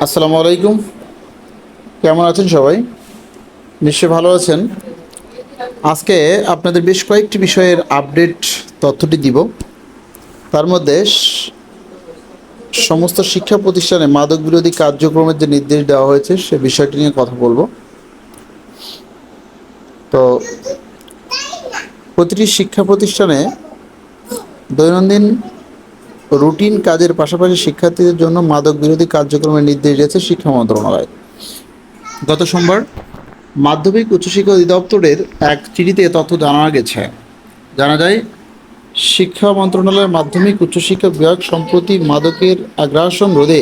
আসসালামু আলাইকুম। কেমন আছেন সবাই? নিশ্চয়ই ভালো আছেন। আজকে আপনাদের বেশ কয়েকটি বিষয়ের আপডেট তথ্যটি দিব। তার মধ্যে সমস্ত শিক্ষা প্রতিষ্ঠানে মাদক বিরোধী কার্যক্রমের যে নির্দেশ দেওয়া হয়েছে, সে বিষয়টি নিয়ে কথা বলব। তো, প্রতিটি শিক্ষা প্রতিষ্ঠানে দৈনন্দিন রুটিন কাজের পাশাপাশি শিক্ষার্থীদের জন্য মাদক বিরোধী কার্যক্রমের নির্দেশ দিয়েছে শিক্ষা মন্ত্রণালয়। গত সোমবার মাধ্যমিক উচ্চশিক্ষা অধিদপ্তরের এক চিঠিতে তথ্য জানা গেছে। জানা যায়, শিক্ষা মন্ত্রণালয়ের মাধ্যমিক উচ্চশিক্ষা বিভাগ সম্প্রতি মাদকের আগ্রাসন রোধে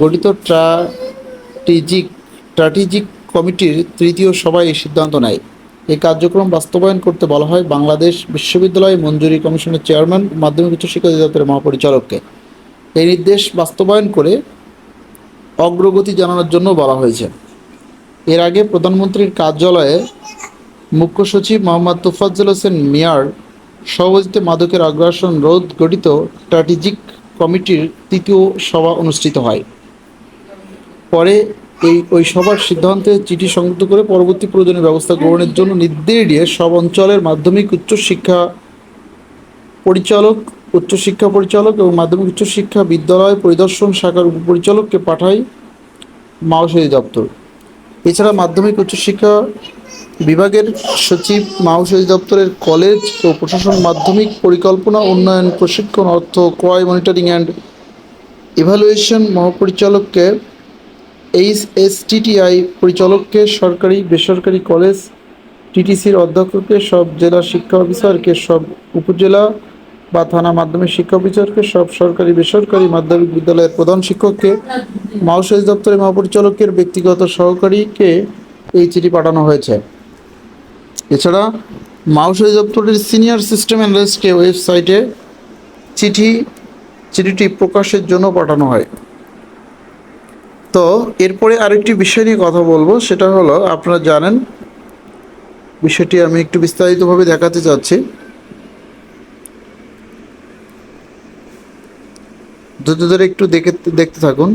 গঠিত স্ট্র্যাটেজিক স্ট্র্যাটেজিক কমিটির তৃতীয় সভায় সিদ্ধান্ত নেয়। এই কার্যক্রম বাস্তবায়ন করতে বলা হয় বাংলাদেশ বিশ্ববিদ্যালয় মঞ্জুরি কমিশনের চেয়ারম্যান মাধ্যমিক উচ্চশিক্ষা অধিদপ্তরের মহাপরিচালককে। এই নির্দেশ বাস্তবায়ন করে অগ্রগতি জানানোর জন্য বলা হয়েছে। এর আগে প্রধানমন্ত্রীর কার্যালয়ে মুখ্য সচিব মোহাম্মদ তোফাজ্জল হোসেন মিয়ার সভাপতিতে মাদকের আগ্রাসন রোধ গঠিত স্ট্র্যাটেজিক কমিটির তৃতীয় সভা অনুষ্ঠিত হয়। পরে এই ওই সভার সিদ্ধান্তে চিঠি সংযুক্ত করে পরবর্তী প্রয়োজনীয় ব্যবস্থা গ্রহণের জন্য নির্দেশ দিয়ে সব অঞ্চলের মাধ্যমিক, উচ্চশিক্ষা পরিচালক উচ্চশিক্ষা পরিচালক এবং মাধ্যমিক, উচ্চশিক্ষা বিদ্যালয় পরিদর্শন শাখার উপপরিচালককে পাঠায় মাওসেদি দপ্তর। এছাড়া মাধ্যমিক, উচ্চশিক্ষা বিভাগের সচিব মাউসেজ দপ্তরের কলেজ ও প্রশাসন মাধ্যমিক পরিকল্পনা উন্নয়ন, প্রশিক্ষণ, অর্থ, ক্রয়, মনিটরিং অ্যান্ড ইভ্যালুয়েশন মহাপরিচালককে এইচ এস টিটিআই পরিচালককে সরকারি বেসরকারি কলেজ টিটিসির অধ্যক্ষকে সব জেলা শিক্ষা অফিসারকে সব উপজেলা বা থানা মাধ্যমিক শিক্ষা অফিসারকে সব সরকারি বেসরকারি মাধ্যমিক বিদ্যালয়ের প্রধান শিক্ষককে মাউসেজ দপ্তরের মহাপরিচালকের ব্যক্তিগত সহকারীকে এই চিঠি পাঠানো হয়েছে। এছাড়া মাউসেজ দপ্তরের সিনিয়র সিস্টেম অ্যানালিস্টকে ওয়েবসাইটে চিঠি, চিঠিটি প্রকাশের জন্য পাঠানো হয়। তো এরপরে আরেকটি বিষয় নিয়ে কথা বলব, সেটা হলো আপনারা জানেন, বিষয়টি আমি একটু বিস্তারিতভাবে দেখাতে চাচ্ছি। ধৈর্য ধরে একটু দেখে, দেখতে থাকুন।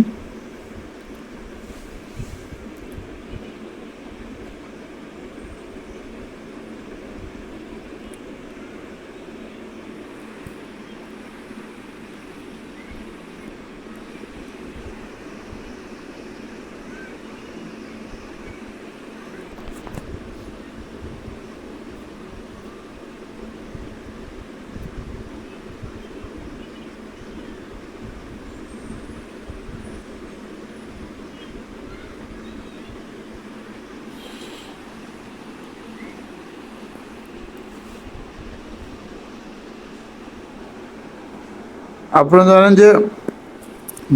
আপনারা জানেন যে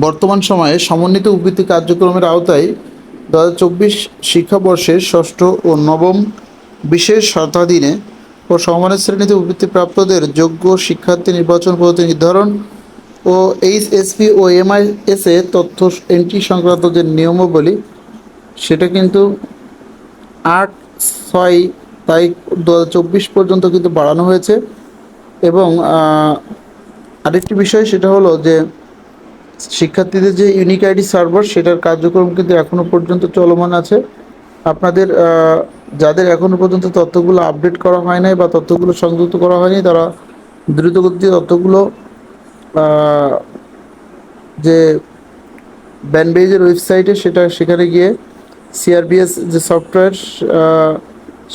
বর্তমান সময়ে সমন্বিত উদ্বৃত্তি কার্যক্রমের আওতায় দু হাজার চব্বিশ শিক্ষাবর্ষের ষষ্ঠ ও নবম বিশেষ শতাধীনে ও সমানের শ্রেণীতে উদ্বৃত্তিপ্রাপ্তদের যোগ্য শিক্ষার্থী নির্বাচন পদ্ধতি নির্ধারণ ও এইচ এইচএসপি ও এমআইএস এ তথ্য এন্ট্রি সংক্রান্ত যে নিয়মাবলী, সেটা কিন্তু আট ছয় তারিখ দু হাজার চব্বিশ পর্যন্ত কিন্তু বাড়ানো হয়েছে এবং আরেকটি বিষয় সেটা হলো যে শিক্ষার্থীদের যে ইউনিক আইডি সার্ভার সেটার কার্যক্রম কিন্তু এখনও পর্যন্ত চলমান আছে। আপনাদের যাদের এখনও পর্যন্ত তথ্যগুলো আপডেট করা হয় নাই বা তথ্যগুলো সংযুক্ত করা হয়নি, তারা দ্রুতগতিতে তথ্যগুলো যে ব্যানবেজের ওয়েবসাইটে সেটা, সেখানে গিয়ে সিআরবিএস যে সফটওয়্যার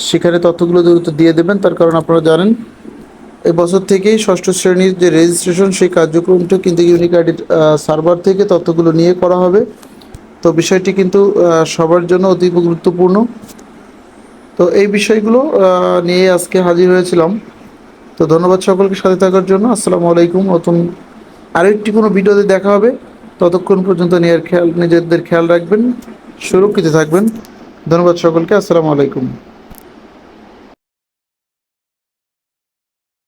সেখানে তথ্যগুলো দ্রুত দিয়ে দেবেন। তার কারণ আপনারা জানেন এই বছর থেকেই ষষ্ঠ শ্রেণির যে রেজিস্ট্রেশন সেই কার্যক্রমটা কিন্তু ইউনিক আইডির সার্ভার থেকে তথ্যগুলো নিয়ে করা হবে। তো বিষয়টি কিন্তু সবার জন্য অতীব গুরুত্বপূর্ণ। তো এই বিষয়গুলো নিয়ে আজকে হাজির হয়েছিলাম। তো ধন্যবাদ সকলকে সাথে থাকার জন্য। আসসালামু আলাইকুম। নতুন আরেকটি কোনো ভিডিওতে দেখা হবে। ততক্ষণ পর্যন্ত নিজের খেয়াল, নিজেদের খেয়াল রাখবেন, সুরক্ষিত থাকবেন। ধন্যবাদ সকলকে। আসসালামু আলাইকুম।